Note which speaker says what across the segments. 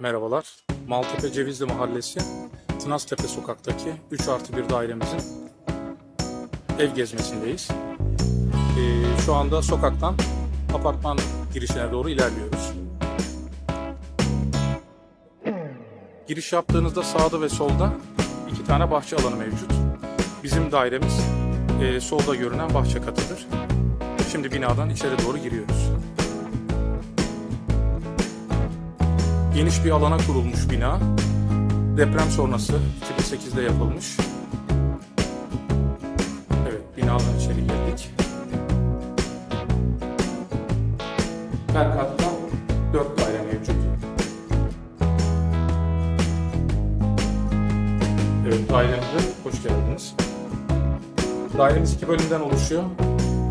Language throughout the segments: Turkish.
Speaker 1: Merhabalar. Maltepe Cevizli Mahallesi, Tınaztepe sokaktaki 3 artı 1 dairemizin ev gezmesindeyiz. Ee, şu anda sokaktan apartman girişine doğru ilerliyoruz. Giriş yaptığınızda sağda ve solda iki tane bahçe alanı mevcut. Bizim dairemiz e, solda görünen bahçe katıdır. Şimdi binadan içeri doğru giriyoruz. Geniş bir alana kurulmuş bina. Deprem sonrası 2008'de yapılmış. Evet, binadan içeri girdik. Her katta 4 daire mevcut. Evet, dairemize hoş geldiniz. Dairemiz iki bölümden oluşuyor.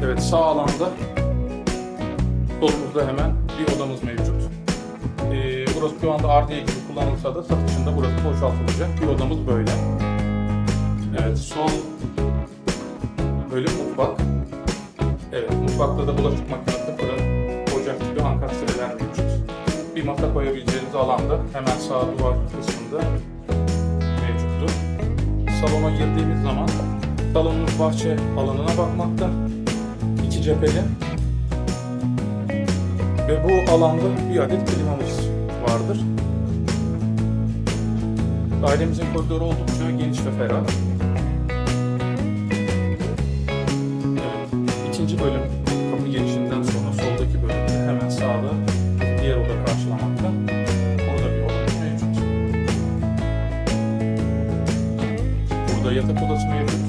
Speaker 1: Evet, sağ alanda solumuzda hemen bir odamız mevcut. Burası şu anda ardiye gibi kullanılsa da satışında burası boşaltılacak. Bir odamız böyle. Evet, sol bölüm mutfak. Evet, mutfakta da bulaşık makinesi, fırın, ocak gibi ankastreler mevcut. Bir masa koyabileceğiniz alanda hemen sağ duvar kısmında mevcuttur. Salona girdiğimiz zaman salonumuz bahçe alanına bakmakta. İki cepheli. Ve bu alanda bir adet klimamız vardır. Dairemizin koridoru oldukça geniş ve ferah. Evet, ikinci bölüm kapı girişinden sonra soldaki bölümde hemen sağda diğer oda karşılamakta. Orada bir odamız mevcut. Burada yatak odası mevcut.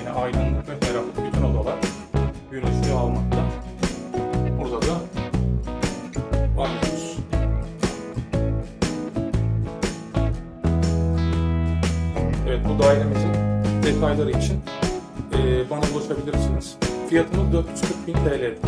Speaker 1: Yine aydınlık ve ferah bütün odalar gün ışığı almakta. Evet bu dairemizin detayları için eee, bana ulaşabilirsiniz. Fiyatımız 440 bin TL'dir.